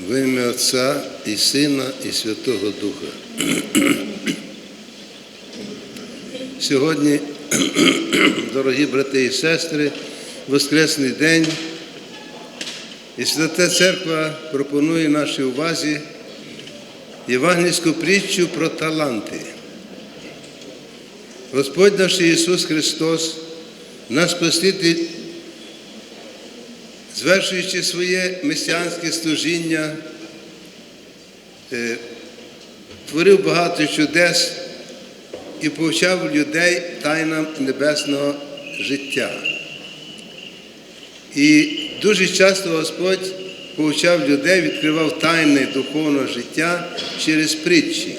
В ім'я Отця і Сина, і Святого Духа. Сьогодні, дорогі брати і сестри, Воскресний день. І Свята Церква пропонує нашій увазі євангельську притчу про таланти. Господь наш Ісус Христос, наш Спаситель, звершуючи своє месіанське служіння, е, творив багато чудес і повчав людей тайнам небесного життя. І дуже часто Господь повчав людей, відкривав тайни духовного життя через притчі,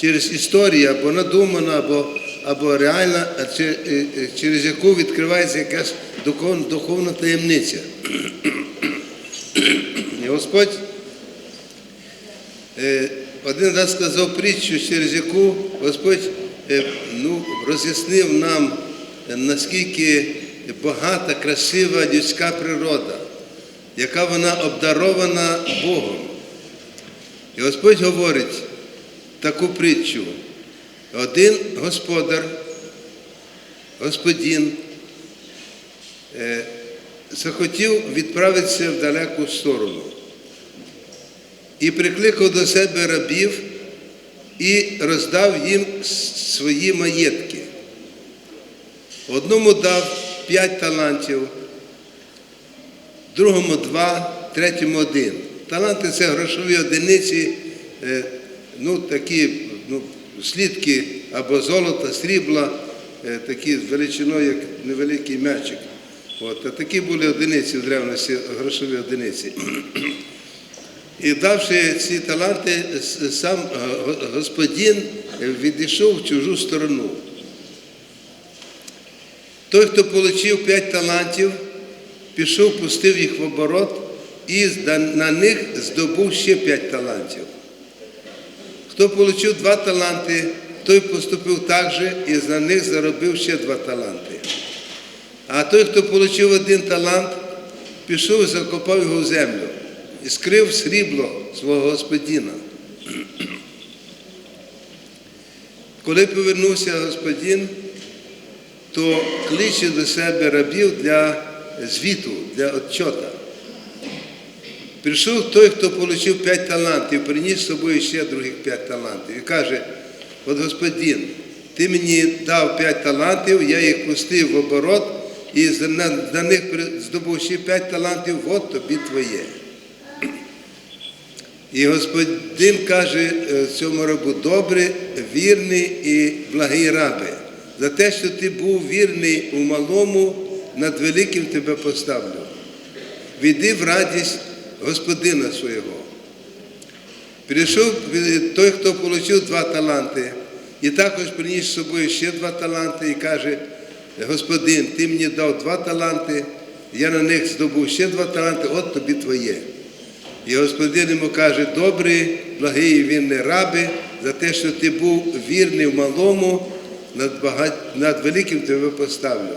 через історію або надумана, або, або реальна, е, е, через яку відкривається якась духовна таємниця. І Господь е, один раз сказав притчу, через яку Господь е, ну, роз'яснив нам, е, наскільки багата, красива людська природа, яка вона обдарована Богом. І Господь говорить таку притчу. Один господар, господин, захотів відправитися в далеку сторону і прикликав до себе рабів і роздав їм свої маєтки. Одному дав п'ять талантів, другому два, третьому один. Таланти це грошові одиниці, е, ну такі ну, слідки або золота, срібла, е, такі з величиною, як невеликий м'ячик. От, такі були одиниці в древності, грошові одиниці. І давши ці таланти, сам е, го- господин відійшов в чужу сторону. Той, хто отримав п'ять талантів, пішов, пустив їх в оборот і на них здобув ще п'ять талантів. Хто отримав два таланти, той поступив так же і на них заробив ще два таланти. А той, хто отримав один талант, пішов і закопав його в землю і скрив срібло свого господина. Коли повернувся господин, то кличе до себе рабів для звіту, для отчота. Прийшов той, хто отримав п'ять талантів, приніс з собою ще других п'ять талантів. І каже, от господин, ти мені дав п'ять талантів, я їх пустив в оборот і за- них при- здобув ще п'ять талантів, от тобі твоє. І господин каже е, цьому рабу, добре, вірний і благий рабе, за те, що ти був вірний у малому, над великим тебе поставлю. Війди в радість господина свого. Прийшов е, той, хто отримав два таланти, і також приніс з собою ще два таланти і каже, господин, ти мені дав два таланти, я на них здобув ще два таланти, от тобі твоє. І господин йому каже, добрий, благий і вірний рабе, за те, що ти був вірний в малому, над, бага- над великим тебе поставлю.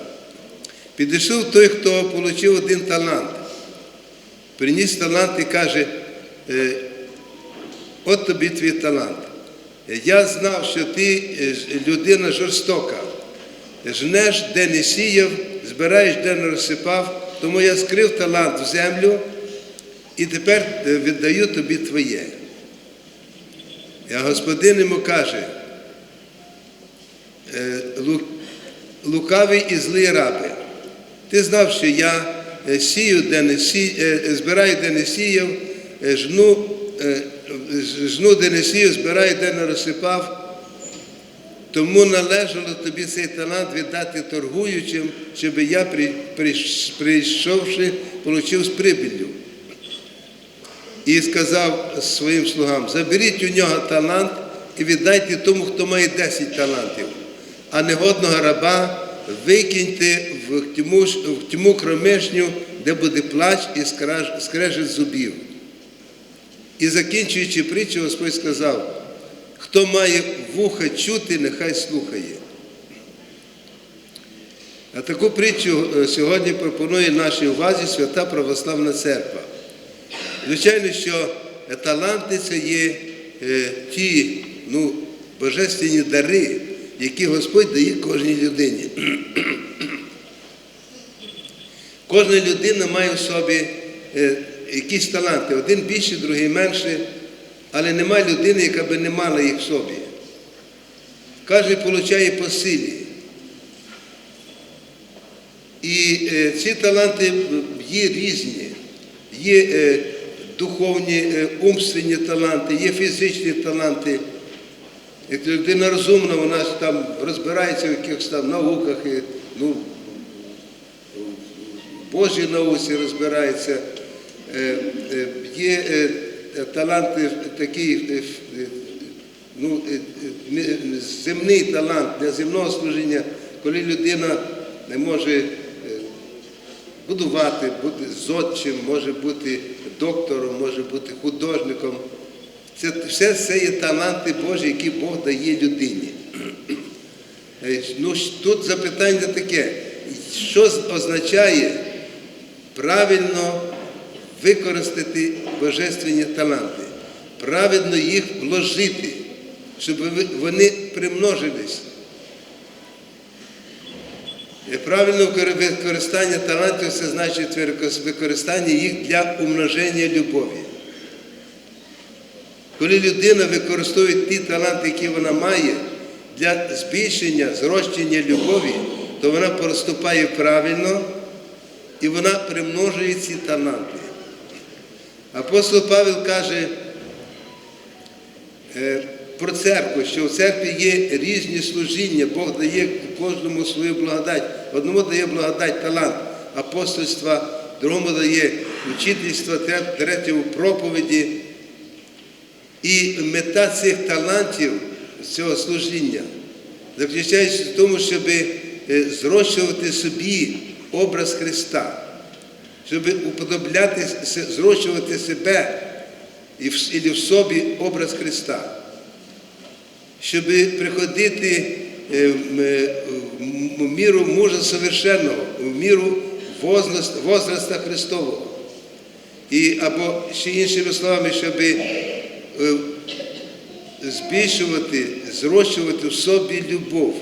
Підійшов той, хто отримав один талант. Приніс талант і каже, «Е, от тобі твій талант. Я знав, що ти е, людина жорстока. Жнеш, де не сіяв, збираєш, де не розсипав, тому я скрив талант в землю і тепер е, віддаю тобі твоє. А господин йому каже, е, лукавий і злий рабе, ти знав, що я е, сію, де не сі, е, збираю, де не сіяв, жну, жну, де не сіяв, збираю, де не розсипав. Тому належало тобі цей талант віддати торгуючим, щоб я, прийшовши, отримав з прибіллю. І сказав своїм слугам: заберіть у нього талант і віддайте тому, хто має 10 талантів, а негодного раба викиньте в тьму, в тьму кромешню, де буде плач і скрежет зубів. І закінчуючи притчу, Господь сказав, хто має вуха чути, нехай слухає. А таку притчу е, сьогодні пропонує нашій увазі Свята Православна Церква. Звичайно, що таланти це є е, ті ну, божественні дари, які Господь дає кожній людині. Кожна людина має в собі е, якісь таланти, один більше, другий менше, але немає людини, яка би не мала їх в собі. Кожен получає по силі. І е, ці таланти є різні. Є е, духовні, е, умственні таланти, є фізичні таланти. Як людина розумна, вона там розбирається в якихось там науках, і, ну, в Божій науці розбирається. Є таланти такі, ну, е, е, земний талант для земного служіння, коли людина не може е, будувати, бути зодчим, може бути доктором, може бути художником. Це все це є таланти Божі, які Бог дає людині. Ну, тут запитання таке, що означає правильно використати божественні таланти, правильно їх вложити, щоб вони примножились. Правильне використання талантів це значить використання їх для умноження любові. Коли людина використовує ті таланти, які вона має, для збільшення, зрощення любові, то вона поступає правильно і вона примножує ці таланти. Апостол Павел каже е, про церкву, що в церкві є різні служіння, Бог дає кожному свою благодать. Одному дає благодать талант апостольства, другому дає учительства, тре- третьому проповіді. І мета цих талантів, цього служіння, заключається в тому, щоб е, зрощувати собі образ Христа, щоб уподоблятися, зрощувати себе і в собі образ Христа, щоб приходити е, в е, міру мужа совершенного, в міру возраста, возраста Христового. І, або ще іншими словами, щоб е, збільшувати, зрощувати в собі любов,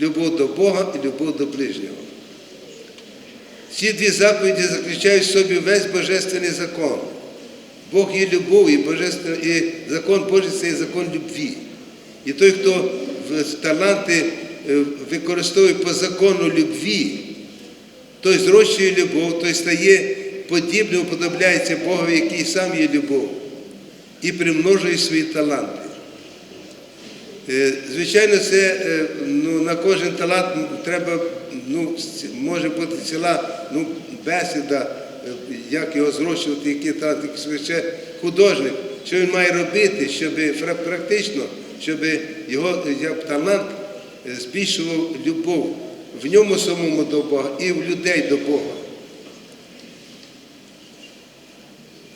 любов до Бога і любов до ближнього. Ці дві заповіді заключають в собі весь божественний закон. Бог є любов, і, і закон Божий це є закон любві. І той, хто таланти е, використовує по закону любві, той зрощує любов, той стає подібним, уподобляється Богові, який сам є любов, і примножує свої таланти. Е, Звичайно, це е, ну, на кожен талант треба, ну, може бути ціла ну, бесіда, як його зрощувати, які таланти, ще художник, що він має робити, щоб практично, щоб його як талант е, збільшував любов в ньому самому до Бога і в людей до Бога.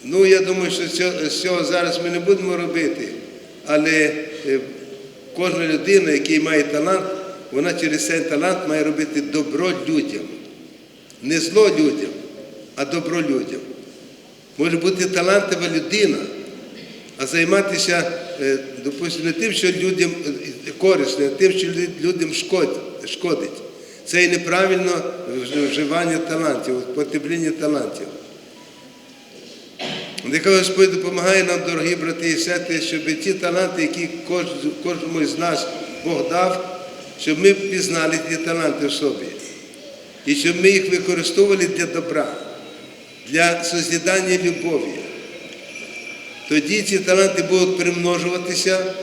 Ну, я думаю, що цього, зараз ми не будемо робити, але е, кожна людина, яка має талант, вона через цей талант має робити добро людям. Не зло людям, а добро людям. Може бути талантлива людина, а займатися, е, допустимо, не тим, що людям е, корисно, а тим, що людям шкодить. Це і неправильно вживання талантів, потепління талантів. Нехай Господь допомагає нам, дорогі брати і сестри, щоб ті таланти, які кожному з нас Бог дав, щоб ми пізнали ті таланти в собі. І щоб ми їх використовували для добра, для созідання любові. Тоді ці таланти будуть примножуватися,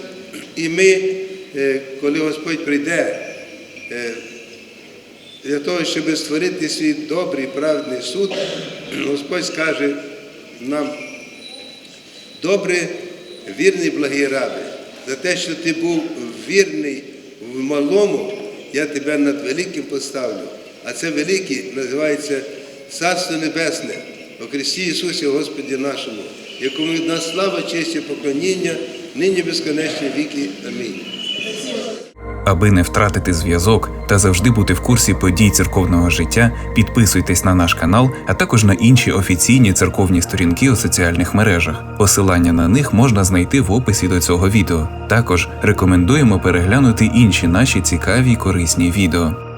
і ми, е, коли Господь прийде е, для того, щоб створити свій добрий праведний суд, Господь скаже нам, добре, вірний благий рабе, за те, що ти був вірний в малому, я тебе над великим поставлю. А це велике називається Царство Небесне у Христі Ісусі Господі нашому, якому нас слава, честь і поклоніння, нині безконечні віки. Амінь. Аби не втратити зв'язок та завжди бути в курсі подій церковного життя, підписуйтесь на наш канал, а також на інші офіційні церковні сторінки у соціальних мережах. Посилання на них можна знайти в описі до цього відео. Також рекомендуємо переглянути інші наші цікаві й корисні відео.